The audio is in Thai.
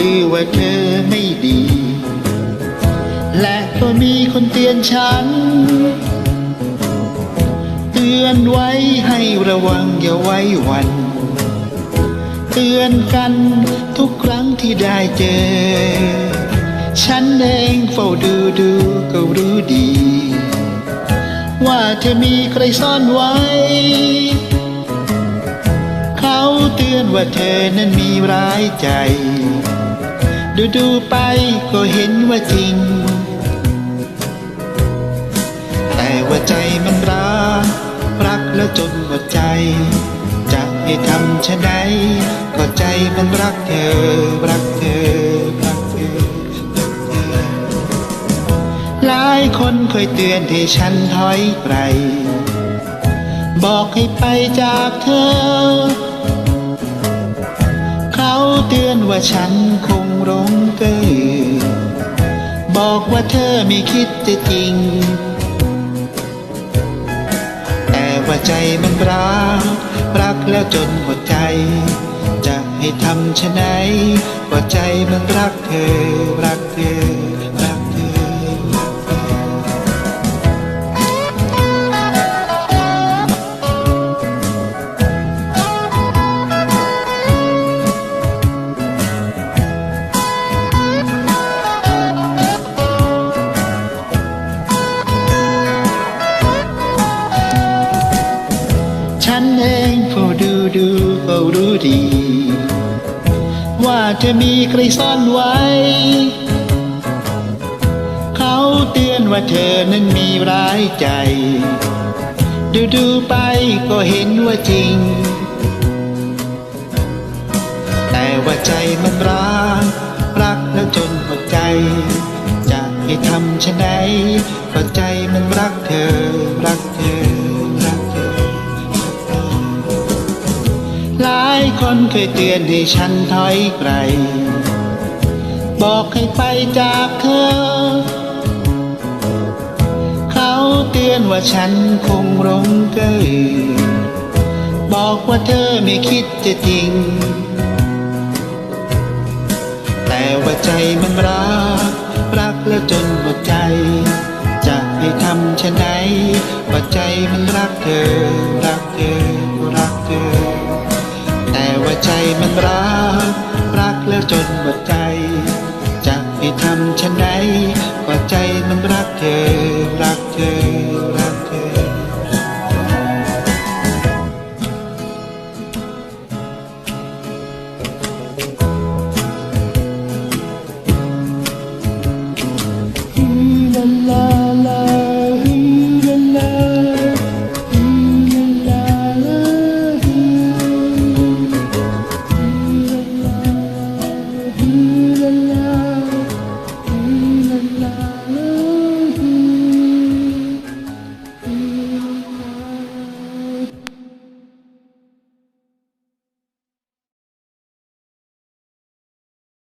ลือว่าเธอไม่ดี และก็มีคนเตือนฉัน เตือนไว้ให้ระวังอย่าไว้วัน เตือนกันทุกครั้งที่ได้เจอ ฉันเองเฝ้าดูดูก็รู้ดี ว่าเธอมีใครซ่อนไว้เขาเตือนว่าเธอนั้นมีร้ายใจ ดูดูไปก็เห็นว่าจริง แต่ว่าใจมันรัก รักแล้วจนหมดใจ จะให้ทำชะไหนก็ใจมันรักเธอรักเธอ รักเธอ รักเธอ หลายคนเคยเตือนให้ฉันถอยไปบอกให้ไปจากเธอ เขาเตือนว่าฉันค ว่าเธอไม่คิดจะจริง แต่ว่าใจมันรัก รักแล้วจนหมดใจ จะให้ทำชะไหนว่าใจมันรักเธอ รักเธอ ฉันเองผู้ดูดูก็รู้ดี ว่าเธอมีใครซ่อนไว้ เขาเตือนว่าเธอนั้นมีร้ายใจ ดูดูไปก็เห็นว่าจริง แต่ว่าใจมันรักรักแล้วจนหมดใจ จะให้ทำชะไหนก็ใจมันรักเธอรักเธอ คนเคยเตือนให้ฉันถอยไกล บอกให้ไปจากเธอ เขาเตือนว่าฉันคงหลงเกยบอกว่าเธอไม่คิดจะจริง แต่ว่าใจมันรัก รักแล้วจนหมดใจ จะให้ทำเชะไหนว่าใจมันรักเธอ รักเธอ รัก รักแล้วจนหมดใจ